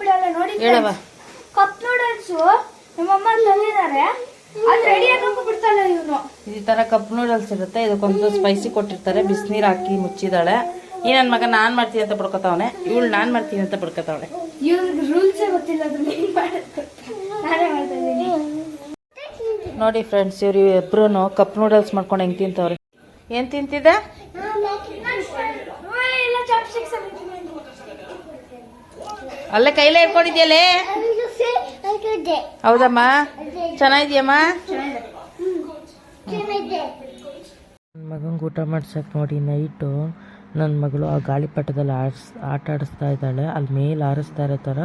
ಬಿಡಲ್ಲ ನೋಡಿ ಹೇಳವ cup noodles ನಮ್ಮಮ್ಮ ತಂದಿದ್ದಾರೆ. ಅದು ರೆಡಿ ಆಗಕ್ಕೂ ಬಿಡ್ತಲ್ಲ ಇವನು. ಈ ತರ ಕಪ್ ನೂಡಲ್ಸ್ ಇರುತ್ತೆ. ಇದಕ್ಕೊಂದು ಸ್ಪೈಸಿ ಕೊಟ್ಟಿರ್ತಾರೆ. ಬಿಸಿನೀರು ಹಾಕಿ ಮುಚ್ಚಿದಾಳೆ. ಈ ನನ್ನ ಮಗ ನಾನ್ ಮಾಡ್ತೀನಿ ಅಂತ ಪಡ್ಕೊತಾವನೆ ಇವಳು ನಾನ್ ಮಾಡ್ತೀನಿ ಅಂತ ಪಡ್ಕೊತಾವಳೆ ಇವ್ರಿಗೆ ರೂಲ್ಸ್ ಗೊತ್ತಿಲ್ಲ ಅದನ್ನ ಏನ್ ಮಾಡೋದು ನಾನೇ ಮಾಡ್ತಾ ಇದ್ದೀನಿ ನೋಡಿ ಫ್ರೆಂಡ್ಸ್ ಇವ್ರು ಇಬ್ರು ಕಪ್ ನೂಡಲ್ಸ್ ಮಾಡ್ಕೊಂಡು ಹೆಂಗ್ ತಿಂತವ್ರೆ? ಏನ್ ತಿಂತಿದ್ದೆ? ಅಲ್ಲೇ ಕೈಲೇ ಇಟ್ಕೊಂಡಿದ್ಯಲ್ಲೇ ಹೌದಮ್ಮ? ಚೆನ್ನಾಗಿದೆಯಮ್ಮ? ನನ್ನ ಮಗಂಗೆ ಊಟ ಮಾಡ್ಸಕ್ಕೆ ನೋಡಿ ನೈಟು. ನನ್ನ ಮಗಳು ಆ ಗಾಳಿಪಟದಲ್ಲಿ ಆಡ್ಸ್, ಆಟ ಆಡಿಸ್ತಾ ಇದ್ದಾಳೆ. ಅಲ್ಲಿ ಮೇಲೆ ಆರಿಸ್ತಾ ಇರೋ ಥರ,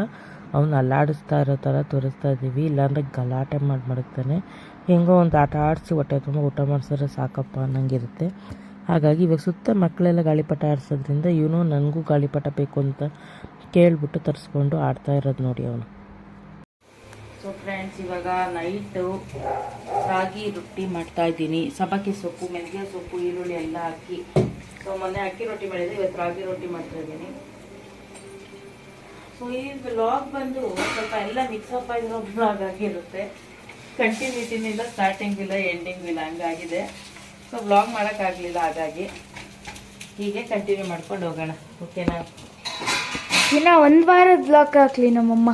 ಅವ್ನು ಅಲ್ಲಾಡಿಸ್ತಾ ಇರೋ ಥರ ತೋರಿಸ್ತಾ ಇದ್ದೀವಿ. ಇಲ್ಲಾಂದ್ರೆ ಗಲಾಟೆ ಮಾಡಿ ಮಡಗ್ತಾನೆ ಹೆಂಗೋ ಒಂದು ಆಟ ಆಡಿಸಿ ಹೊಟ್ಟೆ ತುಂಬ ಊಟ ಮಾಡಿಸಿದ್ರೆ ಸಾಕಪ್ಪ ಅನ್ನಂಗಿರುತ್ತೆ. ಹಾಗಾಗಿ ಇವಾಗ ಸುತ್ತ ಮಕ್ಕಳೆಲ್ಲ ಗಾಳಿಪಟ ಆಡಿಸೋದ್ರಿಂದ ಇವನು ನನಗೂ ಗಾಳಿಪಟ ಬೇಕು ಅಂತ ಕೇಳ್ಬಿಟ್ಟು ತರಿಸ್ಕೊಂಡು ಆಡ್ತಾ ಇರೋದು ನೋಡಿ ಅವನು. ಸೊ ಫ್ರೆಂಡ್ಸ್ ಇವಾಗ ನೈಟು ರಾಗಿ ರೊಟ್ಟಿ ಮಾಡ್ತಾ ಇದ್ದೀನಿ. ಸಬ್ಬಕ್ಕಿ ಸೊಪ್ಪು, ಮೆಂತ್ಯ ಸೊಪ್ಪು, ಈರುಳ್ಳಿ ಎಲ್ಲ ಹಾಕಿ. ಸೊ ಮೊನ್ನೆ ಅಕ್ಕಿ ರೊಟ್ಟಿ ಮಾಡಿದ್ರೆ ಇವತ್ತು ರಾಗಿ ರೊಟ್ಟಿ ಮಾಡ್ತಾ ಇದ್ದೀನಿ. ಸೊ ಈ ಬ್ಲಾಗ್ ಬಂದು ಸ್ವಲ್ಪ ಎಲ್ಲ ಮಿಕ್ಸಪ್ ಆಗಿರೋ ಬ್ಲಾಗ್ ಆಗಿರುತ್ತೆ. ಕಂಟಿನ್ಯೂಟಿನಿಂದ ಸ್ಟಾರ್ಟಿಂಗ್ ಇಲ್ಲ ಎಂಡಿಂಗ್ ಇಲ್ಲ, ಹಂಗಾಗಿದೆ. ಸೊ ಬ್ಲಾಗ್ ಮಾಡೋಕ್ಕಾಗಲಿಲ್ಲ ಹಾಗಾಗಿ ಹೀಗೆ ಕಂಟಿನ್ಯೂ ಮಾಡ್ಕೊಂಡು ಹೋಗೋಣ. ಓಕೆನಾ ಇನ್ನ ಒಂದ್ ವಾರದ ಬ್ಲಾಕ್ ಹಾಕ್ಲಿ ನಮ್ಮಮ್ಮ.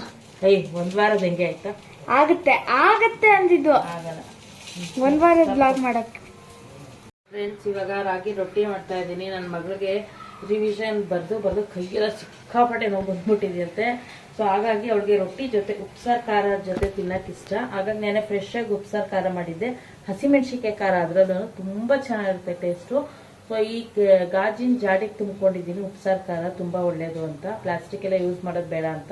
ಏಯ್ ಒಂದು ವಾರದ ಹೆಂಗೆ ಆಯ್ತಾ? ಆಗುತ್ತೆ ಆಗತ್ತೆ ಅಂದಿದ್ದು. ಆಗಲ್ಲ. ಒಂದ್ ವಾರದ ಬ್ಲಾಗ್ ಮಾಡಕ್. ಫ್ರೆಂಡ್ಸ್ ಇವಾಗ ರಾಗಿ ರೊಟ್ಟಿ ಮಾಡ್ತಾ ಇದ್ದೀನಿ. ನನ್ನ ಮಗಳಿಗೆ ರಿವಿಷನ್ ಬರೆದು ಬರೆದು ಕೈಯೆಲ್ಲ ಸಿಕ್ಕಾಪಟ್ಟೆ ನೋವು ಬಂದ್ಬಿಟ್ಟಿದೆಯಂತೆ. ಸೊ ಹಾಗಾಗಿ ಅವಳಿಗೆ ರೊಟ್ಟಿ ಜೊತೆ ಉಪ್ಸಾರು ಖಾರ ಜೊತೆ ತಿನ್ನಕ್ಕೆ ಇಷ್ಟ. ಹಾಗಾಗಿ ನೆನೆ ಫ್ರೆಶ್ ಆಗಿ ಉಪ್ಸಾರು ಖಾರ ಮಾಡಿದ್ದೆ. ಹಸಿಮೆಣಸಿಕಾಯಿ ಖಾರ ಅದ್ರಲ್ಲೂ ತುಂಬ ಚೆನ್ನಾಗಿರುತ್ತೆ ಟೇಸ್ಟು ಸೊ ಈ ಗಾಜಿನ ಜಾಡಿಗೆ ತುಂಬಿಕೊಂಡಿದ್ದೀನಿ ಉಪ್ಸಾರು ಖಾರ ತುಂಬ ಒಳ್ಳೆಯದು ಅಂತ. ಪ್ಲಾಸ್ಟಿಕ್ ಎಲ್ಲ ಯೂಸ್ ಮಾಡೋದು ಬೇಡ ಅಂತ.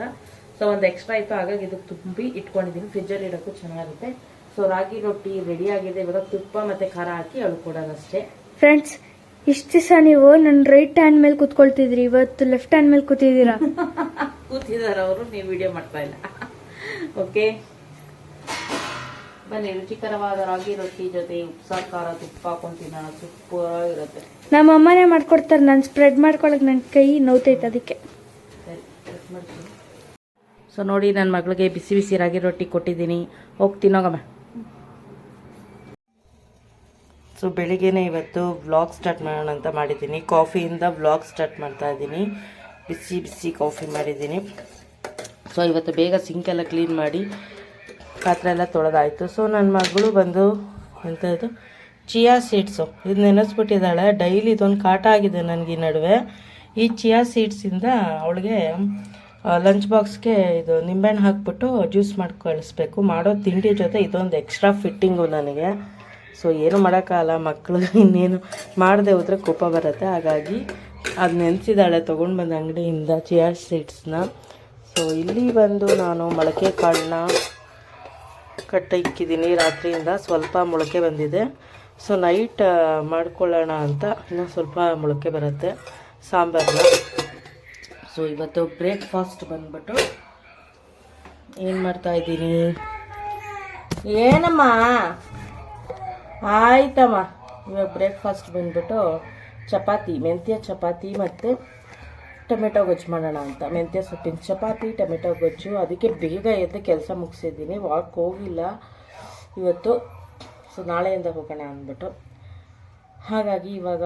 ಸೊ ಒಂದು ಎಕ್ಸ್ಟ್ರಾ ಇತ್ತು ಹಾಗಾಗಿ ಇದಕ್ಕೆ ತುಂಬಿ ಇಟ್ಕೊಂಡಿದ್ದೀನಿ. ಫ್ರಿಜ್ಜಲ್ಲಿ ಇಡೋಕ್ಕೂ ಚೆನ್ನಾಗಿರುತ್ತೆ. ಸೊ ರಾಗಿ ರೊಟ್ಟಿ ರೆಡಿ ಆಗಿದೆ. ಇವಾಗ ತುಪ್ಪ ಮತ್ತು ಖಾರ ಹಾಕಿ ಕೊಡೋದಷ್ಟೇ ಫ್ರೆಂಡ್ಸ್ ಇಷ್ಟು ದಿವಸ ನೀವು ನನ್ನ ರೈಟ್ ಹ್ಯಾಂಡ್ ಮೇಲೆ ಕೂತ್ಕೊಳ್ತಿದ್ರಿ. ಇವತ್ತು ಲೆಫ್ಟ್ ಹ್ಯಾಂಡ್ ಮೇಲೆ ಕೂತಿದ್ದೀರಾ? ಕೂತಿದ್ದಾರೆ ಅವರು ನೀವು ವಿಡಿಯೋ ಮಾಡ್ತಾ ಇಲ್ಲ. ಓಕೆ ಬನ್ನಿ ರುಚಿಕರವಾದ ರಾಗಿ ರೊಟ್ಟಿ ಜೊತೆ ಉಪ್ಸಾರು ಖಾರ ತುಪ್ಪ ಹಾಕೊಂಡು ತಿನ್ನೋಣ ಸೂಪರ್ ಆಗಿರುತ್ತೆ ನಮ್ಮ ಅಮ್ಮನೇ ಮಾಡ್ಕೊಡ್ತಾರೆ ನಾನು ಸ್ಪ್ರೆಡ್ ಮಾಡ್ಕೊಳಕ್ಕೆ ನನ್ನ ಕೈ ನೋವ್ತೈತೆ ಅದಕ್ಕೆ. ಸೊ ನೋಡಿ ನನ್ನ ಮಗಳಿಗೆ ಬಿಸಿ ಬಿಸಿ ರಾಗಿ ರೊಟ್ಟಿ ಕೊಟ್ಟಿದ್ದೀನಿ. ಹೋಗಿ ತಿನ್ನೋಗಮ್ಮ. ಸೊ ಬೆಳಿಗ್ಗೆನೇ ಇವತ್ತು ವ್ಲಾಗ್ ಸ್ಟಾರ್ಟ್ ಮಾಡೋಣ ಅಂತ ಮಾಡಿದ್ದೀನಿ. ಕಾಫಿಯಿಂದ ವ್ಲಾಗ್ ಸ್ಟಾರ್ಟ್ ಮಾಡ್ತಾ ಇದ್ದೀನಿ. ಬಿಸಿ ಬಿಸಿ ಕಾಫಿ ಮಾಡಿದ್ದೀನಿ. ಸೊ ಇವತ್ತು ಬೇಗ ಸಿಂಕೆಲ್ಲ ಕ್ಲೀನ್ ಮಾಡಿ ಪಾತ್ರೆ ಎಲ್ಲ ತೊಳೆದಾಯಿತು. ಸೊ ನನ್ನ ಮಗಳು ಬಂದು ಇದು ಚಿಯಾ ಸೀಡ್ಸು. ಇದು ನೆನೆಸ್ಬಿಟ್ಟಿದ್ದಾಳೆ. ಡೈಲಿ ಇದೊಂದು ಕಾಟ ಆಗಿದೆ ನನಗೆ ಈ ನಡುವೆ. ಈ ಚಿಯಾ ಸೀಡ್ಸಿಂದ ಅವಳಿಗೆ ಲಂಚ್ ಬಾಕ್ಸ್ಗೆ ಇದು ನಿಂಬೆಹಣ್ಣು ಹಾಕ್ಬಿಟ್ಟು ಜ್ಯೂಸ್ ಮಾಡಿ ಕಳಿಸ್ಬೇಕು. ಮಾಡೋ ತಿಂಡಿ ಜೊತೆ ಇದೊಂದು ಎಕ್ಸ್ಟ್ರಾ ಫಿಟ್ಟಿಂಗು ನನಗೆ. ಸೊ ಏನು ಮಾಡೋಕ್ಕಾಗಲ್ಲ. ಮಕ್ಕಳು ಇನ್ನೇನು ಮಾಡದೆ ಹೋದ್ರೆ ಕೋಪ ಬರುತ್ತೆ. ಹಾಗಾಗಿ ಅದು ನೆನೆಸಿದಾಳೆ ತೊಗೊಂಡು ಬಂದ ಅಂಗಡಿಯಿಂದ ಚಿಯಾ ಸೀಡ್ಸ್ನ. ಸೊ ಇಲ್ಲಿ ಬಂದು ನಾನು ಮೊಳಕೆ ಕಾಳನ್ನ ಕಟ್ಟ ಇಕ್ಕಿದ್ದೀನಿ ರಾತ್ರಿಯಿಂದ ಸ್ವಲ್ಪ ಮೊಳಕೆ ಬಂದಿದೆ. ಸೊ ನೈಟ್ ಮಾಡ್ಕೊಳ್ಳೋಣ ಅಂತ ಇನ್ನೂ ಸ್ವಲ್ಪ ಮೊಳಕೆ ಬರುತ್ತೆ ಸಾಂಬಾರನ್ನ ಸೊ ಇವತ್ತು ಬ್ರೇಕ್ಫಾಸ್ಟ್ ಬಂದ್ಬಿಟ್ಟು ಏನು ಮಾಡ್ತಾ ಇದ್ದೀನಿ ಏನಮ್ಮ? ಆಯ್ತಮ್ಮ. ಇವಾಗ ಬ್ರೇಕ್ಫಾಸ್ಟ್ ಬಂದ್ಬಿಟ್ಟು ಚಪಾತಿ, ಮೆಂತ್ಯ ಚಪಾತಿ ಮತ್ತು ಟೊಮೆಟೊ ಗೊಜ್ಜು ಮಾಡೋಣ ಅಂತ. ಮೆಂತ್ಯ ಸೊಪ್ಪಿನ ಚಪಾತಿ, ಟೊಮೆಟೊ ಗೊಜ್ಜು. ಅದಕ್ಕೆ ಬೇಗ ಎದ್ದು ಕೆಲಸ ಮುಗಿಸಿದ್ದೀನಿ. ವಾಕ್ ಹೋಗಿಲ್ಲ ಇವತ್ತು. ಸೊ ನಾಳೆಯಿಂದ ಹೋಗೋಣ ಅಂದ್ಬಿಟ್ಟು. ಹಾಗಾಗಿ ಇವಾಗ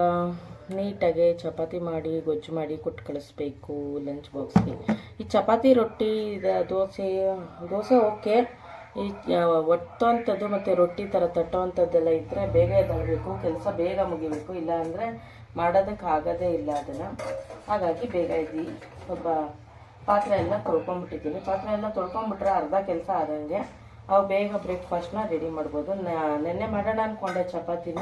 ನೀಟಾಗಿ ಚಪಾತಿ ಮಾಡಿ, ಗೊಜ್ಜು ಮಾಡಿ ಕೊಟ್ಟು ಕಳಿಸ್ಬೇಕು ಲಂಚ್ ಬಾಕ್ಸ್ಗೆ ಈ ಚಪಾತಿ ರೊಟ್ಟಿ ದೋಸೆ ದೋಸೆ ಓಕೆ. ಈ ಒಟ್ಟೋಂಥದ್ದು ಮತ್ತು ರೊಟ್ಟಿ ಥರ ತಟ್ಟೋವಂಥದ್ದೆಲ್ಲ ಇದ್ದರೆ ಬೇಗ ಎದ್ದಾಗಬೇಕು ಕೆಲಸ ಬೇಗ ಮುಗಿಬೇಕು. ಇಲ್ಲ ಅಂದರೆ ಮಾಡೋದಕ್ಕೆ ಆಗೋದೇ ಇಲ್ಲ ಅದನ್ನು. ಹಾಗಾಗಿ ಬೇಗ ಇದ್ದೀವಿ ಸ್ವಲ್ಪ ಪಾತ್ರೆ ಎಲ್ಲ ತೊಳ್ಕೊಂಬಿಟ್ಟಿದ್ದೀನಿ ಪಾತ್ರೆ ಎಲ್ಲ ತೊಳ್ಕೊಂಬಿಟ್ರೆ ಅರ್ಧ ಕೆಲಸ ಆದಂಗೆ ಅವು ಬೇಗ ಬ್ರೇಕ್ಫಾಸ್ಟ್ನ ರೆಡಿ ಮಾಡ್ಬೋದು. ನೆನ್ನೆ ಮಾಡೋಣ ಅಂದ್ಕೊಂಡೆ ಚಪಾತಿನ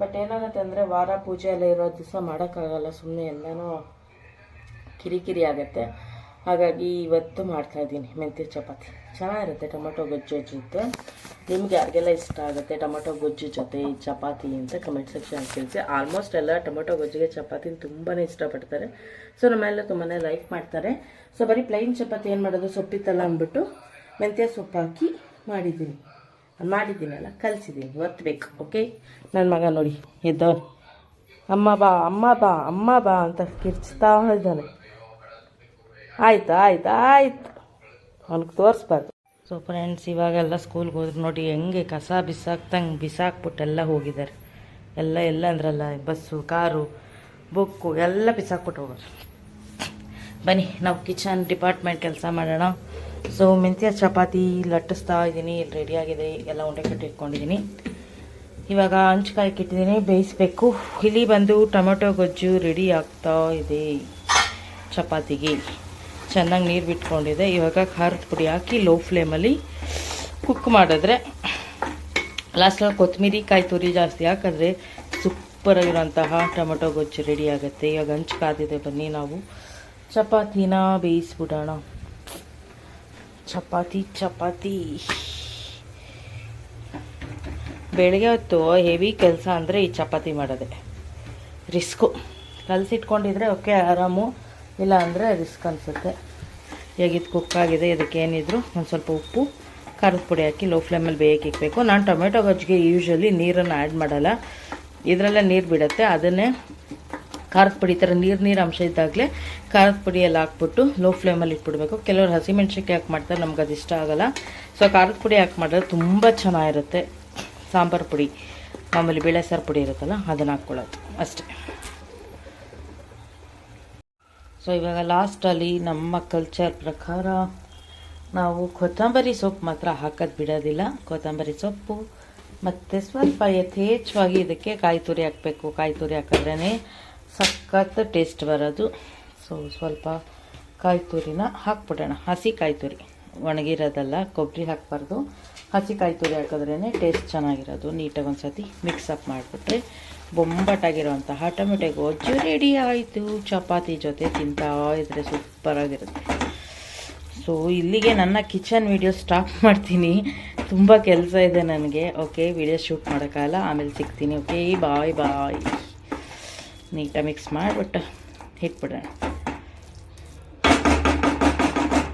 ಬಟ್ ಏನಾಗುತ್ತೆ ಅಂದರೆ ವಾರ ಪೂಜೆ ಎಲ್ಲ ಇರೋ ದಿವಸ ಮಾಡೋಕ್ಕಾಗಲ್ಲ ಸುಮ್ಮನೆ ಎಲ್ಲನೂ ಕಿರಿಕಿರಿ ಆಗುತ್ತೆ. ಹಾಗಾಗಿ ಇವತ್ತು ಮಾಡ್ತಾ ಇದ್ದೀನಿ ಮೆಂತ್ಯ ಚಪಾತಿ. ಚೆನ್ನಾಗಿರುತ್ತೆ ಟೊಮೊಟೊ ಗೊಜ್ಜು ಜೊತೆ. ನಿಮ್ಗೆ ಯಾರಿಗೆಲ್ಲ ಇಷ್ಟ ಆಗುತ್ತೆ ಟೊಮೊಟೊ ಗೊಜ್ಜು ಜೊತೆ ಚಪಾತಿ ಅಂತ ಕಮೆಂಟ್ ಸೆಕ್ಷನ್ ತಿಳಿಸಿ. ಆಲ್ಮೋಸ್ಟ್ ಎಲ್ಲ ಟೊಮೊಟೊ ಗೊಜ್ಜಿಗೆ ಚಪಾತಿನ ತುಂಬಾ ಇಷ್ಟಪಡ್ತಾರೆ. ಸೊ ನಮ್ಮೆಲ್ಲ ತುಂಬಾ ಲೈಕ್ ಮಾಡ್ತಾರೆ. ಸೊ ಬರೀ ಪ್ಲೈನ್ ಚಪಾತಿ ಏನು ಮಾಡೋದು? ಸೊಪ್ಪಿತ್ತಲ್ಲ ಅಂದ್ಬಿಟ್ಟು ಮೆಂತ್ಯ ಸೊಪ್ಪು ಹಾಕಿ ಮಾಡಿದ್ದೀನಿ. ಮಾಡಿದ್ದೀನಲ್ಲ ಕಲಿಸಿದ್ದೀನಿ. ಒತ್ತಬೇಕು ಓಕೆ ನನ್ನ ಮಗ ನೋಡಿ, ಎದ್ದವನು. ಅಮ್ಮ ಬಾ ಅಮ್ಮ ಬಾ ಅಮ್ಮ ಬಾ ಅಂತ ಕಿರ್ಚ್ತಾ ಇದ್ದಾನೆ. ಆಯ್ತು ಆಯ್ತು ಆಯ್ತು. ಹೊಲಕ್ಕೆ ತೋರಿಸ್ಬಾರ್ದು. ಸೊ ಫ್ರೆಂಡ್ಸ್ ಇವಾಗೆಲ್ಲ ಸ್ಕೂಲ್ಗೆ ಹೋದ್ರು ನೋಡಿ ಹೆಂಗೆ ಕಸ ಬಿಸಾಕ್ತಂಗೆ ಬಿಸಾಕ್ಬಿಟ್ಟು ಎಲ್ಲ ಹೋಗಿದ್ದಾರೆ. ಎಲ್ಲ ಎಲ್ಲ ಅಂದ್ರಲ್ಲ, ಬಸ್ಸು, ಕಾರು, ಬುಕ್ಕು ಎಲ್ಲ ಬಿಸಾಕ್ಬಿಟ್ಟು ಹೋಗೋರು. ಬನ್ನಿ, ನಾವು ಕಿಚನ್ ಡಿಪಾರ್ಟ್ಮೆಂಟ್ ಕೆಲಸ ಮಾಡೋಣ. ಸೊ ಮೆಂತ್ಯ ಚಪಾತಿ ಲಟ್ಟಿಸ್ತಾ ಇದ್ದೀನಿ, ಇಲ್ಲಿ ರೆಡಿಯಾಗಿದೆ ಎಲ್ಲ ಉಂಡೆ ಕಟ್ಟಿ ಇಟ್ಕೊಂಡಿದ್ದೀನಿ. ಇವಾಗ ಹಂಚ್ಕಾಯಿ ಇಟ್ಟಿದ್ದೀನಿ ಬೇಯಿಸ್ಬೇಕು. ಇಲ್ಲಿ ಬಂದು ಟೊಮೆಟೊ ಗೊಜ್ಜು ರೆಡಿ ಆಗ್ತಾ ಇದೆ ಚಪಾತಿಗೆ. ಚೆನ್ನಾಗಿ ನೀರು ಬಿಟ್ಕೊಂಡಿದೆ. ಇವಾಗ ಖಾರದ ಪುಡಿ ಹಾಕಿ ಲೋ ಫ್ಲೇಮಲ್ಲಿ ಕುಕ್ ಮಾಡಿದ್ರೆ ಲಾಸ್ಟಲ್ಲಿ ಕೊತ್ತಂಬರಿ ಕಾಯಿ ತುರಿ ಜಾಸ್ತಿ ಹಾಕಿದ್ರೆ ಸೂಪರಾಗಿರೋಂತಹ ಟೊಮೆಟೊ ಗೊಜ್ಜು ರೆಡಿ ಆಗುತ್ತೆ. ಇವಾಗ ಹಂಚು ಕಾದಿದೆ ಬನ್ನಿ ನಾವು. ಚಪಾತಿನ ಬೇಯಿಸ್ಬಿಡೋಣ. ಚಪಾತಿ ಚಪಾತಿ. ಬೆಳಗ್ಗೆ ಹೊತ್ತು ಹೆವಿ ಕೆಲಸ ಅಂದರೆ ಈ ಚಪಾತಿ ಮಾಡೋದೆ. ರಿಸ್ಕು ಕಲಸಿಟ್ಕೊಂಡಿದ್ರೆ ಓಕೆ, ಆರಾಮು. ಇಲ್ಲ ಅಂದರೆ ರಿಸ್ಕ್ ಅನಿಸುತ್ತೆ. ಈಗ ಇದು ಕುಕ್ ಆಗಿದೆ, ಇದಕ್ಕೆ ಏನಿದ್ರು ಒಂದು ಸ್ವಲ್ಪ ಉಪ್ಪು, ಖಾರದ ಪುಡಿ ಹಾಕಿ ಲೋ ಫ್ಲೇಮಲ್ಲಿ ಬೇಯಕ್ಕೆ ಇಕ್ಕಬೇಕು ನಾನು ಟೊಮೆಟೊ ಗೊಜ್ಜಿಗೆ ಯೂಶ್ವಲಿ ನೀರನ್ನು ಆ್ಯಡ್ ಮಾಡಲ್ಲ. ಇದರಲ್ಲೇ ನೀರು ಬಿಡುತ್ತೆ. ಅದನ್ನೇ ಖಾರದ ಪುಡಿ ಥರ ನೀರು ನೀರು ಅಂಶ ಇದ್ದಾಗಲೇ ಖಾರದ ಪುಡಿಯಲ್ಲಿ ಹಾಕ್ಬಿಟ್ಟು ಲೋ ಫ್ಲೇಮಲ್ಲಿ ಇಟ್ಬಿಡ್ಬೇಕು. ಕೆಲವರು ಹಸಿಮೆಣ್ಸಿನ್ಕಾಯಿ ಹಾಕಿ ಮಾಡ್ತಾರೆ, ನಮ್ಗೆ ಅದು ಇಷ್ಟ ಆಗೋಲ್ಲ. ಸೊ ಖಾರದ ಪುಡಿ ಹಾಕಿ ಮಾಡಿದ್ರೆ ತುಂಬ ಚೆನ್ನಾಗಿರುತ್ತೆ. ಸಾಂಬಾರು ಪುಡಿ, ಮಾಮೂಲಿ ಬೇಳೆ ಸಾರು ಪುಡಿ ಇರುತ್ತಲ್ಲ, ಅದನ್ನು ಹಾಕ್ಕೊಳ್ಳೋದು. ಅಷ್ಟೇ. ಸೊ ಇವಾಗ ಲಾಸ್ಟಲ್ಲಿ ನಮ್ಮ ಕಲ್ಚರ್ ಪ್ರಕಾರ ನಾವು ಕೊತ್ತಂಬರಿ ಸೊಪ್ಪು ಮಾತ್ರ ಹಾಕೋದು ಬಿಡೋದಿಲ್ಲ. ಕೊತ್ತಂಬರಿ ಸೊಪ್ಪು ಮತ್ತು ಸ್ವಲ್ಪ ಯಥೇಚ್ಛವಾಗಿ ಇದಕ್ಕೆ ಕಾಯಿ ತುರಿ ಹಾಕಬೇಕು. ಕಾಯಿ ತುರಿ ಹಾಕಿದ್ರೇ ಸಖತ್ ಟೇಸ್ಟ್ ಬರೋದು. ಸೊ ಸ್ವಲ್ಪ ಕಾಯಿ ತುರಿನ ಹಾಕ್ಬಿಡೋಣ. ಹಸಿ ಕಾಯಿ ತುರಿ. ಒಣಗಿರೋದಲ್ಲ, ಕೊಬ್ಬರಿ ಹಾಕಬಾರ್ದು. ಹಸಿ ಕಾಯಿ ತುರಿ ಹಾಕಿದ್ರೇ ಟೇಸ್ಟ್ ಚೆನ್ನಾಗಿರೋದು. ನೀಟಾಗಿ ಒಂದು ಸತಿ ಮಿಕ್ಸಪ್ ಮಾಡಿಬಿಟ್ರೆ ಬೊಂಬಾಟಾಗಿರೋಂತಹ ಟೊಮೆಟೊ ಗೊಜ್ಜು ರೆಡಿ ಆಯಿತು. ಚಪಾತಿ ಜೊತೆ ತಿಂತಾ ಇದ್ರೆ ಸೂಪರಾಗಿರುತ್ತೆ. ಸೊ ಇಲ್ಲಿಗೆ ನನ್ನ ಕಿಚನ್ ವಿಡಿಯೋ ಸ್ಟಾಪ್ ಮಾಡ್ತೀನಿ. ತುಂಬ ಕೆಲಸ ಇದೆ ನನಗೆ. ಓಕೆ ವಿಡಿಯೋ ಶೂಟ್ ಮಾಡೋಕ್ಕಾಗಲ್ಲ. ಆಮೇಲೆ ಸಿಗ್ತೀನಿ. ಓಕೆ ಬಾಯ್ ಬಾಯ್ ನೀಟಾಗಿ ಮಿಕ್ಸ್ ಮಾಡಿಬಿಟ್ಟು ಇಟ್ಬಿಡೋಣ.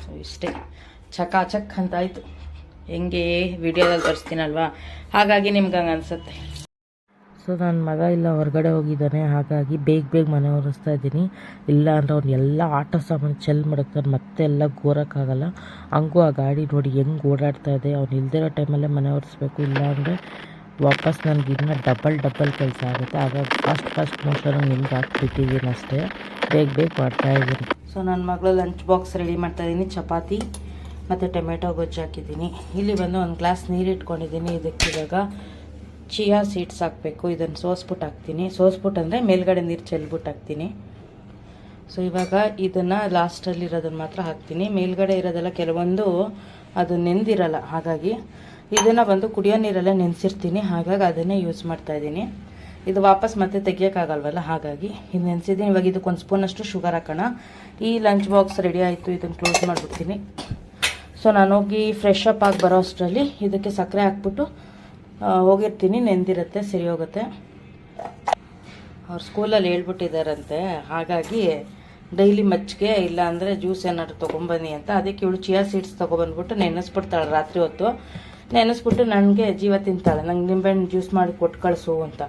ಸೊ ಇಷ್ಟೇ. ಚಕಾಚಕ್ ಅಂತ ಆಯಿತು. ಹೆಂಗೆ? ವಿಡಿಯೋದಲ್ಲಿ ತೋರಿಸ್ತೀನಲ್ವಾ? ಹಾಗಾಗಿ ನಿಮ್ಗೆ ಹಂಗೆ ಅನಿಸುತ್ತೆ. ಸೊ ನನ್ನ ಮಗ ಇಲ್ಲ ಹೊರಗಡೆ ಹೋಗಿದ್ದಾನೆ, ಹಾಗಾಗಿ ಬೇಗ ಬೇಗ ಮನೆ ಒರೆಸ್ತಾ ಇದ್ದೀನಿ. ಇಲ್ಲ ಅಂದ್ರೆ ಅವ್ನು ಎಲ್ಲ ಆಟೋ ಸಾಮಾನು ಚೆಲ್ ಮಡಗ್ತಾನೆ, ಮತ್ತೆ ಎಲ್ಲ ಗೋರಕ್ಕಾಗಲ್ಲ. ಹಂಗೂ ಆ ಗಾಡಿ ನೋಡಿ ಹೆಂಗೆ ಓಡಾಡ್ತಾ ಇದೆ. ಅವ್ನು ಇಲ್ದಿರೋ ಟೈಮಲ್ಲೇ ಮನೆ ಒರೆಸ್ಬೇಕು, ಇಲ್ಲ ಅಂದರೆ ವಾಪಸ್ ನನಗೆ ಇನ್ನೂ ಡಬಲ್ ಡಬಲ್ ಕೆಲಸ ಆಗುತ್ತೆ. ಹಾಗಾಗಿ ಫಸ್ಟ್ ಫಸ್ಟ್ ಮೋಷನ್ ನಿಮ್ಗೆ ಹಾಕ್ಬಿಟ್ಟಿದ್ದೀನಿ ಅಷ್ಟೇ. ಬೇಗ ಬೇಗ ಮಾಡ್ತಾ ಇದ್ದೀನಿ. ಸೊ ನನ್ನ ಮಗಳು ಲಂಚ್ ಬಾಕ್ಸ್ ರೆಡಿ ಮಾಡ್ತಾ ಇದ್ದೀನಿ, ಚಪಾತಿ ಮತ್ತು ಟೊಮೆಟೊ ಗೊಜ್ಜು ಹಾಕಿದ್ದೀನಿ. ಇಲ್ಲಿ ಬಂದು ಒಂದು ಗ್ಲಾಸ್ ನೀರು ಇಟ್ಕೊಂಡಿದ್ದೀನಿ ಇದಕ್ಕೆ ಇವಾಗ. ಚಿಯಾ ಸೀಡ್ಸ್ ಹಾಕಬೇಕು, ಇದನ್ನು ಸೋಸ್ಬಿಟ್ಟು ಹಾಕ್ತೀನಿ. ಸೋಸ್ಬಿಟ್ಟು ಅಂದರೆ ಮೇಲ್ಗಡೆ ನೀರು ಚೆಲ್ಬಿಟ್ಟು ಹಾಕ್ತೀನಿ. ಸೊ ಇವಾಗ ಇದನ್ನು ಲಾಸ್ಟಲ್ಲಿರೋದನ್ನು ಮಾತ್ರ ಹಾಕ್ತೀನಿ. ಮೇಲ್ಗಡೆ ಇರೋದೆಲ್ಲ ಕೆಲವೊಂದು ಅದು ನೆಂದಿರಲ್ಲ, ಹಾಗಾಗಿ ಇದನ್ನು ಬಂದು ಕುಡಿಯೋ ನೀರೆಲ್ಲ ನೆನೆಸಿರ್ತೀನಿ. ಹಾಗಾಗಿ ಅದನ್ನೇ ಯೂಸ್ ಮಾಡ್ತಾ ಇದ್ದೀನಿ. ಇದು ವಾಪಸ್ ಮತ್ತೆ ತೆಗಿಯೋಕ್ಕಾಗಲ್ವಲ್ಲ, ಹಾಗಾಗಿ ಇದು ನೆನೆಸಿದ್ದೀನಿ. ಇವಾಗ ಇದಕ್ಕೆ ಒಂದು ಸ್ಪೂನಷ್ಟು ಶುಗರ್ ಹಾಕೋಣ. ಈ ಲಂಚ್ ಬಾಕ್ಸ್ ರೆಡಿ ಆಯಿತು, ಇದನ್ನು ಕ್ಲೋಸ್ ಮಾಡಿಬಿಡ್ತೀನಿ. ಸೊ ನಾನು ಹೋಗಿ ಫ್ರೆಶ್ ಅಪ್ ಆಗಿ ಬರೋ ಅಷ್ಟರಲ್ಲಿ ಇದಕ್ಕೆ ಸಕ್ಕರೆ ಹಾಕ್ಬಿಟ್ಟು ಹೋಗಿರ್ತೀನಿ, ನೆಂದಿರುತ್ತೆ, ಸರಿ ಹೋಗುತ್ತೆ. ಅವ್ರು ಸ್ಕೂಲಲ್ಲಿ ಹೇಳ್ಬಿಟ್ಟಿದ್ದಾರಂತೆ ಹಾಗಾಗಿ ಡೈಲಿ ಮಜ್ಜಿಗೆ ಇಲ್ಲ ಅಂದರೆ ಜ್ಯೂಸ್ ಏನಾದ್ರು ತೊಗೊಂಬನ್ನಿ ಅಂತ. ಅದಕ್ಕೆ ಇವಳು ಚಿಯಾ ಸೀಡ್ಸ್ ತೊಗೊಬಂದ್ಬಿಟ್ಟು ನೆನೆಸ್ಬಿಡ್ತಾಳೆ ರಾತ್ರಿ ಹೊತ್ತು. ನೆನೆಸ್ಬಿಟ್ಟು ನನಗೆ ಜೀವ ತಿಂತಾಳೆ. ನಂಗೆ ನಿಂಬೆಹಣ್ಣು ಜ್ಯೂಸ್ ಮಾಡಿ ಕೊಟ್ಟು ಕಳಿಸು ಅಂತ.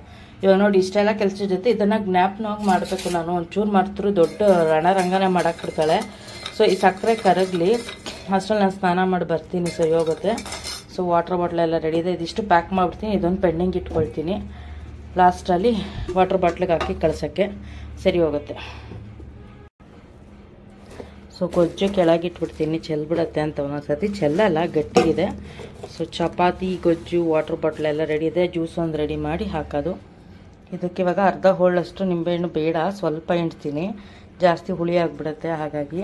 ಇವಾಗ ನೋಡಿ ಇಷ್ಟೆಲ್ಲ ಕೆಲಸ ಜೊತೆ ಇದನ್ನು ಜ್ಞಾಪನವಾಗಿ ಮಾಡಬೇಕು ನಾನು. ಒಂಚೂರು ಮಾಡ್ತಿರು ದೊಡ್ಡ ರಣರಂಗನೆ ಮಾಡಕ್ಕೆ ಬಿಡ್ತಾಳೆ. ಸೊ ಈ ಸಕ್ಕರೆ ಕರಗಲಿ, ಅಷ್ಟರಲ್ಲಿ ನಾನು ಸ್ನಾನ ಮಾಡಿ ಬರ್ತೀನಿ, ಸರಿ ಹೋಗುತ್ತೆ. ಸೊ ವಾಟರ್ ಬಾಟ್ಲ್ ಎಲ್ಲ ರೆಡಿ ಇದೆ. ಇದಿಷ್ಟು ಪ್ಯಾಕ್ ಮಾಡಿಬಿಡ್ತೀನಿ. ಇದೊಂದು ಪೆಂಡಿಂಗ್ ಇಟ್ಕೊಳ್ತೀನಿ. ಲಾಸ್ಟಲ್ಲಿ ವಾಟರ್ ಬಾಟ್ಲಿಗೆ ಹಾಕಿ ಕಳ್ಸೋಕ್ಕೆ ಸರಿ ಹೋಗುತ್ತೆ. ಸೊ ಗೊಜ್ಜು ಕೆಳಗಿಟ್ಬಿಡ್ತೀನಿ ಚೆಲ್ಬಿಡತ್ತೆ ಅಂತ ಒಂದೊಂದ್ಸತಿ ಚೆಲ್ಲಲ್ಲ, ಗಟ್ಟಿಗಿದೆ. ಸೊ ಚಪಾತಿ, ಗೊಜ್ಜು ವಾಟರ್ ಬಾಟ್ಲ್ ಎಲ್ಲ ರೆಡಿ ಇದೆ. ಜ್ಯೂಸ್ ಒಂದು ರೆಡಿ ಮಾಡಿ ಹಾಕೋದು. ಇದಕ್ಕೆ ಇವಾಗ ಅರ್ಧ ಹೋಳಷ್ಟು ನಿಂಬೆಹಣ್ಣು ಬೇಡ. ಸ್ವಲ್ಪ ಹಿಂಡ್ತೀನಿ. ಜಾಸ್ತಿ ಹುಳಿ ಆಗಿಬಿಡುತ್ತೆ ಹಾಗಾಗಿ.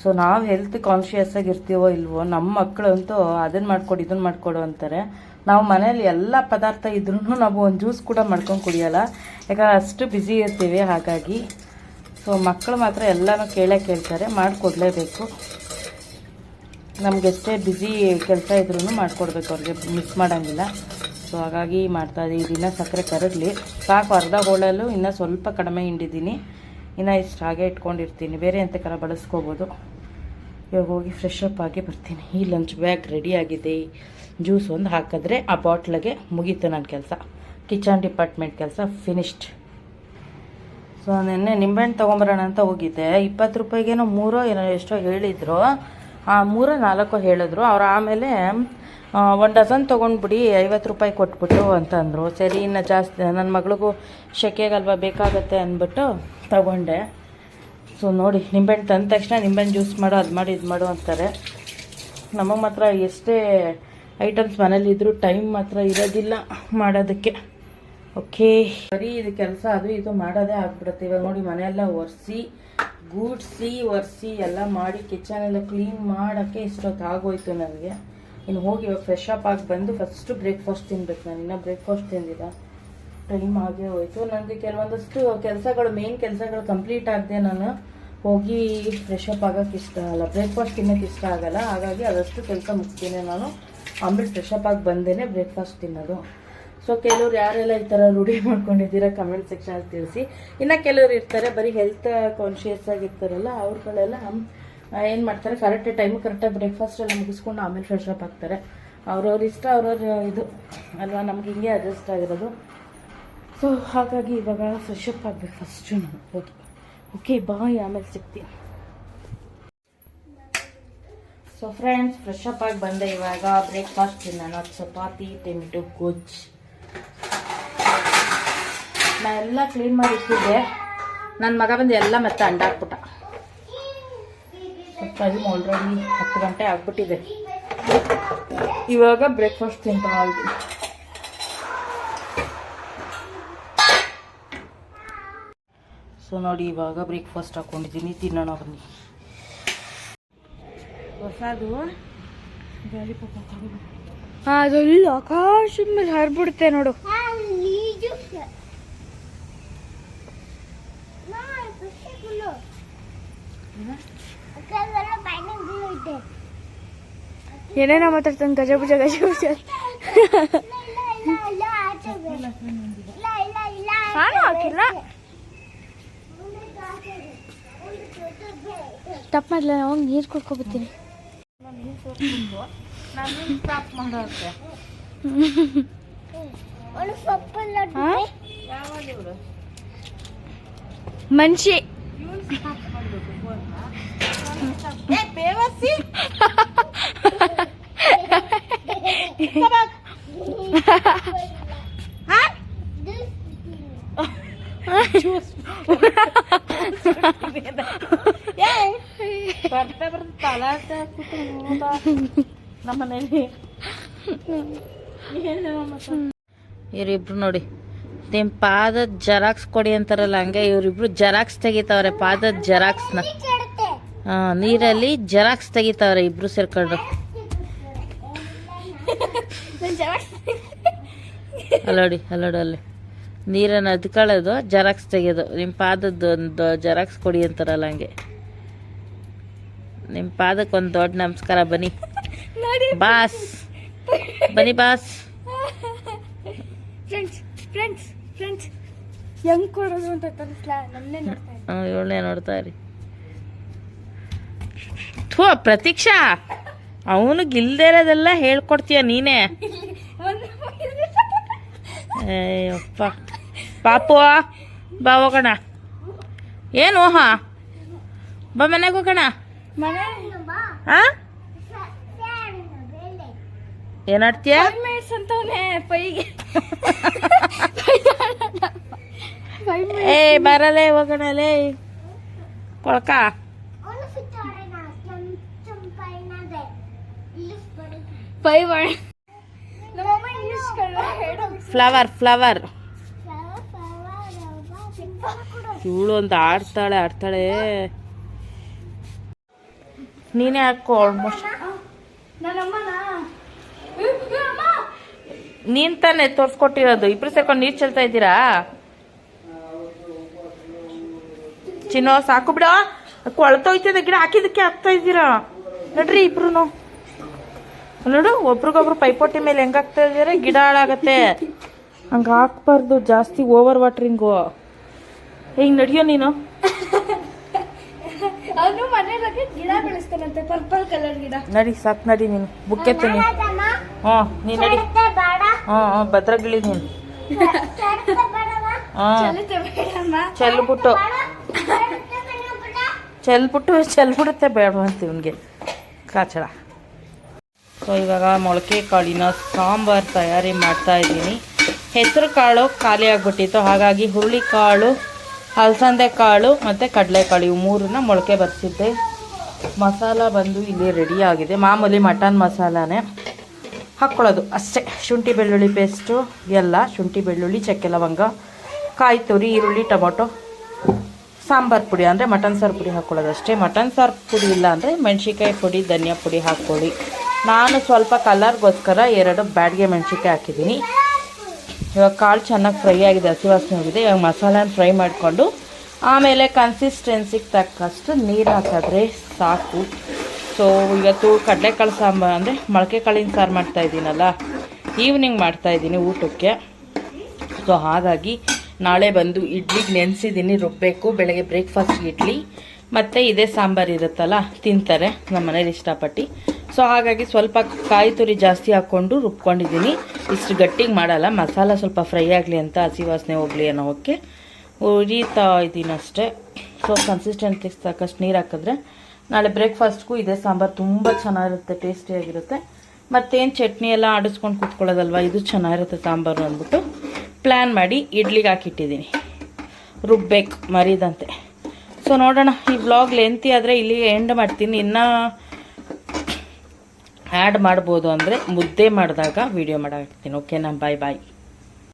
ಸೊ ನಾವು ಹೆಲ್ತ್ ಕಾನ್ಷಿಯಸ್ ಆಗಿ ಇರ್ತೀವೋ ಇಲ್ವೋ ನಮ್ಮ ಮಕ್ಕಳಂತೂ ಅದನ್ನು ಮಾಡ್ಕೊಡು ಇದನ್ನು ಮಾಡ್ಕೊಡು ಅಂತಾರೆ. ನಾವು ಮನೇಲಿ ಎಲ್ಲ ಪದಾರ್ಥ ಇದ್ರೂ ನಾವು ಒಂದು ಜ್ಯೂಸ್ ಕೂಡ ಮಾಡ್ಕೊಂಡು ಕುಡಿಯೋಲ್ಲ. ಯಾಕಂದ್ರೆ ಅಷ್ಟು ಬ್ಯುಸಿ ಇರ್ತೀವಿ, ಹಾಗಾಗಿ. ಸೊ ಮಕ್ಕಳು ಮಾತ್ರ ಎಲ್ಲನೂ ಕೇಳೇ ಕೇಳ್ತಾರೆ, ಮಾಡಿಕೊಡ್ಲೇಬೇಕು. ನಮಗೆಷ್ಟೇ ಬ್ಯುಸಿ ಕೆಲಸ ಇದ್ರೂ ಮಾಡಿಕೊಡ್ಬೇಕು ಅವ್ರಿಗೆ ಮಿಸ್ ಮಾಡೋಂಗಿಲ್ಲ. ಸೊ ಹಾಗಾಗಿ ಮಾಡ್ತಾ ಇದ್ದೀವಿ ಇನ್ನೂ ಸಕ್ಕರೆ ಕರಗಲಿ. ಸಾಕು, ಅರ್ಧ ಹೋಳಲ್ಲೂ ಇನ್ನೂ ಸ್ವಲ್ಪ ಕಡಿಮೆ ಹಿಂಡಿದ್ದೀನಿ. ಇನ್ನು ಇಷ್ಟು ಹಾಗೆ ಇಟ್ಕೊಂಡಿರ್ತೀನಿ. ಬೇರೆ ಎಂತಕ್ಕಾರ ಬಳಸ್ಕೋಬೋದು. ಇವಾಗ ಹೋಗಿ ಫ್ರೆಶ್ ಅಪ್ ಆಗಿ ಬರ್ತೀನಿ. ಈ ಲಂಚ್ ಬ್ಯಾಗ್ ರೆಡಿ ಆಗಿದೆ. ಜ್ಯೂಸ್ ಒಂದು ಹಾಕಿದ್ರೆ ಆ ಬಾಟ್ಲಿಗೆ ಮುಗೀತು ನನ್ನ ಕೆಲಸ. ಕಿಚನ್ ಡಿಪಾರ್ಟ್ಮೆಂಟ್ ಕೆಲಸ ಫಿನಿಶ್ಡ್ ಸೊ ನಿನ್ನೆ ನಿಂಬೆಹಣ್ಣು ತೊಗೊಂಬರೋಣ ಅಂತ ಹೋಗಿದ್ದೆ. ಇಪ್ಪತ್ತು ರೂಪಾಯಿಗೇನೋ ಮೂರೋ ಏನೋ ಎಷ್ಟೋ ಹೇಳಿದ್ರು. ಆ ಮೂರೋ ನಾಲ್ಕೋ ಹೇಳಿದ್ರು. ಅವ್ರು ಆಮೇಲೆ ಒಂದು ಡಜನ್ ತೊಗೊಂಡ್ಬಿಡಿ, ಐವತ್ತು ರೂಪಾಯಿ ಕೊಟ್ಬಿಟ್ಟು ಅಂತಂದರು ಸರಿ, ಇನ್ನು ಜಾಸ್ತಿ ನನ್ನ ಮಗಳಿಗೂ ಶೆಕೆಗಲ್ವ ಬೇಕಾಗತ್ತೆ ಅಂದ್ಬಿಟ್ಟು ತಗೊಂಡೆ. ಸೊ ನೋಡಿ, ನಿಂಬೆಹಣ್ಣು ತಂದ ತಕ್ಷಣ ನಿಂಬೆಹಣ್ಣು ಜ್ಯೂಸ್ ಮಾಡು, ಅದು ಮಾಡಿ, ಇದು ಮಾಡು ಅಂತಾರೆ. ನಮಗೆ ಮಾತ್ರ ಎಷ್ಟೇ ಐಟಮ್ಸ್ ಮನೇಲಿ ಟೈಮ್ ಮಾತ್ರ ಇರೋದಿಲ್ಲ ಮಾಡೋದಕ್ಕೆ. ಓಕೆ ಬರೀ ಇದು ಕೆಲಸ ಅದು ಇದು ಮಾಡೋದೇ ಆಗ್ಬಿಡುತ್ತೆ. ಇವಾಗ ನೋಡಿ, ಮನೆಯೆಲ್ಲ ಒರೆಸಿ, ಗೂಡ್ಸಿ, ಒರೆಸಿ ಎಲ್ಲ ಮಾಡಿ ಕಿಚನ್ ಎಲ್ಲ ಕ್ಲೀನ್ ಮಾಡೋಕ್ಕೆ ಇಷ್ಟೊತ್ತು ಆಗೋಯ್ತು ನನಗೆ. ಇನ್ನು ಹೋಗಿ ಇವಾಗ ಫ್ರೆಶ್ ಅಪ್ ಆಗಿ ಬಂದು ಫಸ್ಟು ಬ್ರೇಕ್ಫಾಸ್ಟ್ ತಿನ್ಬೇಕು ನಾನು. ಇನ್ನೂ ಬ್ರೇಕ್ಫಾಸ್ಟ್ ತಿಂದಿಲ್ಲ. ಟೈಮ್ ಆಗೇ ಹೋಯ್ತು. ನನಗೆ ಕೆಲವೊಂದಷ್ಟು ಕೆಲಸಗಳು ಮೇನ್ ಕೆಲಸಗಳು ಕಂಪ್ಲೀಟ್ ಆಗದೆ ನಾನು ಹೋಗಿ ಫ್ರೆಶ್ ಅಪ್ ಆಗೋಕ್ಕೆ ಇಷ್ಟ ಆಗಲ್ಲ ಬ್ರೇಕ್ಫಾಸ್ಟ್ ತಿನ್ನೋಕ್ಕೆ ಇಷ್ಟ ಆಗಲ್ಲ. ಹಾಗಾಗಿ ಅದಷ್ಟು ಕೆಲಸ ಮುಗ್ತೀನಿ ನಾನು. ಆಮೇಲೆ ಫ್ರೆಶ್ ಅಪ್ ಆಗಿ ಬಂದೇನೆ ಬ್ರೇಕ್ಫಾಸ್ಟ್ ತಿನ್ನೋದು. ಸೊ ಕೆಲವ್ರು ಯಾರೆಲ್ಲ ಈ ಥರ ರೂಢಿ ಮಾಡ್ಕೊಂಡಿದ್ದೀರಾ ಕಮೆಂಟ್ ಸೆಕ್ಷನಲ್ಲಿ ತಿಳಿಸಿ. ಇನ್ನು ಕೆಲವ್ರು ಇರ್ತಾರೆ, ಬರೀ ಹೆಲ್ತ್ ಕಾನ್ಷಿಯಸ್ ಆಗಿರ್ತಾರಲ್ಲ ಅವ್ರುಗಳೆಲ್ಲ ಏನು ಮಾಡ್ತಾರೆ ಕರೆಕ್ಟ್ ಟೈಮ್ ಕರೆಕ್ಟಾಗಿ ಬ್ರೇಕ್ಫಾಸ್ಟ್ ಎಲ್ಲ ಮುಗಿಸ್ಕೊಂಡು ಆಮೇಲೆ ಫ್ರೆಶ್ ಅಪ್ ಆಗ್ತಾರೆ. ಅವ್ರವ್ರ ಇಷ್ಟ, ಅವ್ರವ್ರ ಇದು. ಅಲ್ವಾ? ನಮ್ಗೆ ಹಿಂಗೆ ಅಡ್ಜಸ್ಟ್ ಆಗಿರೋದು. ಸೊ ಹಾಗಾಗಿ ಇವಾಗ ಫ್ರೆಶ್ ಅಪ್ ಆಗಬೇಕು ಫಸ್ಟು ಹೋಗಿ ಓಕೆ ಬಾಯ್ ಆಮೇಲೆ ಸಿಗ್ತೀನಿ. ಸೊ ಫ್ರೆಂಡ್ಸ್ ಫ್ರೆಶ್ ಅಪ್ ಆಗಿ ಬಂದೆ ಇವಾಗ. ಬ್ರೇಕ್ಫಾಸ್ಟ್ ನಾನು ಚಪಾತಿ, ಟೆಮಿಟೊ, ಗೊಜ್ಜು. ನಾ ಎಲ್ಲ ಕ್ಲೀನ್ ಮಾಡಿ ಇಟ್ಟಿದ್ದೆ. ನನ್ನ ಮಗ ಬಂದು ಎಲ್ಲ ಮತ್ತೆ ಅಂಡಾಕ್ಬಿಟ್ಟ ಟೈಮ್ ಆಲ್ರೆಡಿ ಹತ್ತು ಗಂಟೆ ಆಗ್ಬಿಟ್ಟಿದೆ. ಇವಾಗ ಬ್ರೇಕ್ಫಾಸ್ಟ್ ತಿಂತಾ ಇದ್ದೀನಿ. ಸೊ ನೋಡಿ ಇವಾಗ ಬ್ರೇಕ್ಫಾಸ್ಟ್ ಹಾಕೊಂಡಿದ್ದೀನಿ ತಿನ್ನೋಣ ಬನ್ನಿ. ಹೊಸದು? ಅದೆಲ್ಲ ಆಕಾಶದ ಮೇಲೆ ಹರ್ಬಿಡುತ್ತೆ ನೋಡು. ಏನೇನೋ ಮಾತಾಡ್ತಾನೆ ಗಜಭುಜ ಗಜಭುಜ ನಾನು ಹಾಕಿಲ್ಲ. ತಪ್ಪು ಮಾಡಲ? ನಾವು ನೀರು ಕುಡ್ಕೊಬತ್ತೀನಿ ನಾನು ಸ್ಟಾಪ್ ಮಾಡೋಕೆ ಯಾವಾಗ ಇವ್ರು ಮನ್ಷಿ ಏ ಬೇವಸಿ ಬರ್ತಾ ಬರ್ತಾ ತಲಾಟೆ ನಮ್ಮ ಇವರಿಬ್ರು ನೋಡಿ ನಿಮ್ ಪಾದದ ಜೆರಾಕ್ಸ್ ಕೊಡಿ ಅಂತಾರಲ್ಲ, ಹಂಗೆ ಇವರಿಬ್ರು ಜೆರಾಕ್ಸ್ ತೆಗಿತಾವ್ರೆ ಪಾದದ ಜೆರಾಕ್ಸ್ನ. ಹಾಂ ನೀರಲ್ಲಿ ಜೆರಾಕ್ಸ್ ತೆಗಿತಾವ್ರೆ ಇಬ್ರು ಸೇರ್ಕೊಂಡು. ಅಲ್ಲೋಡಿ ಅಲ್ಲೋಡಿ, ಅಲ್ಲಿ. ನೀರನ್ನು ಅದ್ಕೊಳ್ಳೋದು ಜೆರಾಕ್ಸ್ ತೆಗೆಯೋದು. ನಿಮ್ಮ ಪಾದದ್ದು ಒಂದು ಜೆರಾಕ್ಸ್ ಕೊಡಿ ಅಂತಾರಲ್ಲ ಹಂಗೆ. ನಿಮ್ಮ ಪಾದಕ್ಕೆ ಒಂದು ದೊಡ್ಡ ನಮಸ್ಕಾರ ಬನ್ನಿ. ಬಾಸ್. ಬನ್ನಿ ಬಾಸ್. ಇವಳನ್ನೇ ನೋಡ್ತಾ ಇರಿ. ಥೂ ಪ್ರತೀಕ್ಷಾ. ಅವನಿಗೆ ಇಲ್ದೇ ಇರೋದೆಲ್ಲ ಹೇಳ್ಕೊಡ್ತೀಯ ನೀನೇ? ಅಯ್ಯಪ್ಪ ಪಾಪು ಬಾ ಹೋಗೋಣ. ಏನು ಹಾ ಬಾ ಮನೆಗೆ ಹೋಗೋಣ. ಏನಾಡ್ತೀಯ? ಏ ಬರಲೇ ಹೋಗೋಣಲೇ ಕೊಳಕ. ಫೈವ್ ನಮ್ಮಮ್ಮ ಇಂಗ್ಲೀಷ್ ಕನ್ನಡ ಹೇಳೋ. ಫ್ಲವರ್ ಫ್ಲವರ್ ಚೂಳು ಅಂತ ಆಡ್ತಾಳೆ ಆಡ್ತಾಳೆ. ನೀನೇ ಹಾಕು ಆಲ್ಮೋಸ್ಟ್ ನೀನ್ ತಾನೆ ತೋರ್ಸ್ಕೊಟ್ಟಿರೋದು. ಇಬ್ರು ಸೇರ್ಕೊಂಡು ನೀರು ಚೆಲ್ತಾ ಇದ್ದೀರಾ? ಚಿನ್ನೋ, ಸಾಕು ಬಿಡ. ಕೊಳ್ತೋಯ್ತದೆ ಗಿಡ ಹಾಕಿದಕ್ಕೆ ಹಾಕ್ತಾ ಇದ್ದೀರಾ? ನೋಡ್ರಿ ಇಬ್ರು ನೋಡು, ಒಬ್ರಿಗೊಬ್ರು ಪೈಪೋಟಿ ಮೇಲೆ ಹೆಂಗಾಗ್ತಾ ಇದ್ದೀರಾ? ಗಿಡ ಹಾಳಾಗತ್ತೆ. ಹಂಗ ಹಾಕ್ಬಾರ್ದು, ಜಾಸ್ತಿ ಓವರ್ ವಾಟ್ರಿಂಗು ಹಿಂಗ್ ನಡಿಯೋ ನೀನು? ಅವನು ಮನೆಯೊಳಗೆ ಗಿಡ ಬೆಳೆಸ್ತಾನಂತೆ ಪರ್ಪಲ್ ಕಲರ್ ಗಿಡ. ನಡಿ ಸಾಕ್ ನಡಿ ನೀನು. ಬುಕ್ ನೀನು ಹ್ಞೂ ನೀನು ನಡಿ. ಹ್ಞೂ ಹ್ಞೂ ಭದ್ರಗಿಳಿ ನೀನು. ಹಾಂ ಬೇಡಮ್ಮ. ಚೆಲ್ಬಿಟ್ಟು. ಚೆಲ್ಬಿಟ್ಟು ಚೆಲ್ಬಿಡುತ್ತೆ ಬೇಡ ಅಂತ ಇವನಿಗೆ. ಕಾಚಳ ಸೊ ಇವಾಗ ಮೊಳಕೆ ಕಾಳಿನ ಸಾಂಬಾರು ತಯಾರಿ ಮಾಡ್ತಾ ಇದ್ದೀನಿ. ಹೆಸರು ಕಾಳು ಖಾಲಿ ಆಗಿಬಿಟ್ಟಿತ್ತು ಹಾಗಾಗಿ ಹುರುಳಿ ಕಾಳು ಅಲಸಂದೆ ಕಾಳು ಮತ್ತು ಕಡಲೆಕಾಳು, ಇವು ಮೂರನ್ನ ಮೊಳಕೆ ಬರ್ಸಿದ್ದೆ. ಮಸಾಲ ಬಂದು ಇಲ್ಲಿ ರೆಡಿ ಆಗಿದೆ. ಮಾಮೂಲಿ ಮಟನ್ ಮಸಾಲಾನೇ. ಹಾಕ್ಕೊಳ್ಳೋದು ಅಷ್ಟೇ. ಶುಂಠಿ ಬೆಳ್ಳುಳ್ಳಿ ಪೇಸ್ಟು ಎಲ್ಲ ಶುಂಠಿ, ಬೆಳ್ಳುಳ್ಳಿ ಚಕ್ಕೆ ಲವಂಗ ಕಾಯಿ ತುರಿ, ಈರುಳ್ಳಿ, ಟೊಮೊಟೊ, ಸಾಂಬಾರು ಪುಡಿ ಅಂದರೆ ಮಟನ್ ಸಾರು ಪುಡಿ ಹಾಕ್ಕೊಳ್ಳೋದು ಅಷ್ಟೇ. ಮಟನ್ ಸಾರು ಪುಡಿ ಇಲ್ಲ ಅಂದರೆ ಮೆಣಸಿಕಾಯಿ ಪುಡಿ, ಧನಿಯಾ ಪುಡಿ ಹಾಕ್ಕೊಳ್ಳಿ ನಾನು ಸ್ವಲ್ಪ ಕಲರ್ಗೋಸ್ಕರ ಎರಡು ಬ್ಯಾಡ್ಗೆ ಮೆಣಸಿಕಾಯಿ ಹಾಕಿದ್ದೀನಿ. ಇವಾಗ ಕಾಳು ಚೆನ್ನಾಗಿ ಫ್ರೈ ಆಗಿದೆ ಹಸಿ ವಾಸನೆ ಹೋಗಿದೆ. ಇವಾಗ ಮಸಾಲೆನ ಫ್ರೈ ಮಾಡಿಕೊಂಡು, ಆಮೇಲೆ ಕನ್ಸಿಸ್ಟೆನ್ಸಿಗೆ ತಕ್ಕಷ್ಟು ನೀರು ಹಾಕಿದ್ರೆ ಸಾಕು. ಸೊ ಇವತ್ತು ಕಡಲೆಕಾಳು ಸಾಂಬಾರು ಅಂದರೆ ಮೊಳಕೆ ಕಾಳಿನ ಸಾರು ಮಾಡ್ತಾ ಇದ್ದೀನಲ್ಲ ಈವ್ನಿಂಗ್ ಮಾಡ್ತಾ ಇದ್ದೀನಿ ಊಟಕ್ಕೆ. ಸೊ ಹಾಗಾಗಿ ನಾಳೆ ಬಂದು ಇಡ್ಲಿಗೆ ನೆನೆಸಿದ್ದೀನಿ ರುಬ್ಬಬೇಕು ಬೆಳಗ್ಗೆ ಬ್ರೇಕ್ಫಾಸ್ಟ್ಗೆ ಇಡ್ಲಿ. ಮತ್ತು ಇದೇ ಸಾಂಬಾರು ಇರುತ್ತಲ್ಲ, ತಿಂತಾರೆ ನಮ್ಮ ಮನೇಲಿ ಇಷ್ಟಪಟ್ಟು. ಸೊ ಹಾಗಾಗಿ ಸ್ವಲ್ಪ ಕಾಯಿ ತುರಿ ಜಾಸ್ತಿ ಹಾಕ್ಕೊಂಡು ರುಬ್ಕೊಂಡಿದ್ದೀನಿ. ಇಷ್ಟು ಗಟ್ಟಿಗೆ ಮಾಡಲ್ಲ, ಮಸಾಲ ಸ್ವಲ್ಪ ಫ್ರೈ ಆಗಲಿ ಅಂತ ಹಸಿ ವಾಸನೆ ಹೋಗಲಿ ಅನ್ನೋಕ್ಕೆ ಉರಿತಾ ಇದ್ದೀನಿ ಅಷ್ಟೇ. ಸೊ ಕನ್ಸಿಸ್ಟೆಂಟ್ ಸಾಕಷ್ಟು ನೀರು ಹಾಕಿದ್ರೆ ನಾಳೆ ಬ್ರೇಕ್ಫಾಸ್ಟ್ಗೂ ಇದೇ ಸಾಂಬಾರು ತುಂಬ ಚೆನ್ನಾಗಿರುತ್ತೆ ಟೇಸ್ಟಿಯಾಗಿರುತ್ತೆ ಮತ್ತೇನು ಚಟ್ನಿ ಎಲ್ಲ ಆಡಿಸ್ಕೊಂಡು ಕೂತ್ಕೊಳ್ಳೋದಲ್ವ, ಇದು ಚೆನ್ನಾಗಿರುತ್ತೆ ಸಾಂಬಾರು ಅಂದ್ಬಿಟ್ಟು. ಪ್ಲ್ಯಾನ್ ಮಾಡಿ ಇಡ್ಲಿಗೆ ಹಾಕಿಟ್ಟಿದ್ದೀನಿ. ರುಬ್ಬೇಕು, ಮರಿದಂತೆ. ಸೊ ನೋಡೋಣ. ಈ ಬ್ಲಾಗ್ ಲೆಂತಿ ಆದರೆ ಇಲ್ಲಿ ಎಂಡ್ ಮಾಡ್ತೀನಿ. ಇನ್ನೂ ಆ್ಯಡ್ ಮಾಡ್ಬೋದು ಅಂದರೆ ಮುದ್ದೆ ಮಾಡಿದಾಗ ವೀಡಿಯೋ ಮಾಡಾಕ್ತೀನಿ. ಓಕೆನಾ ಬಾಯ್ ಬಾಯ್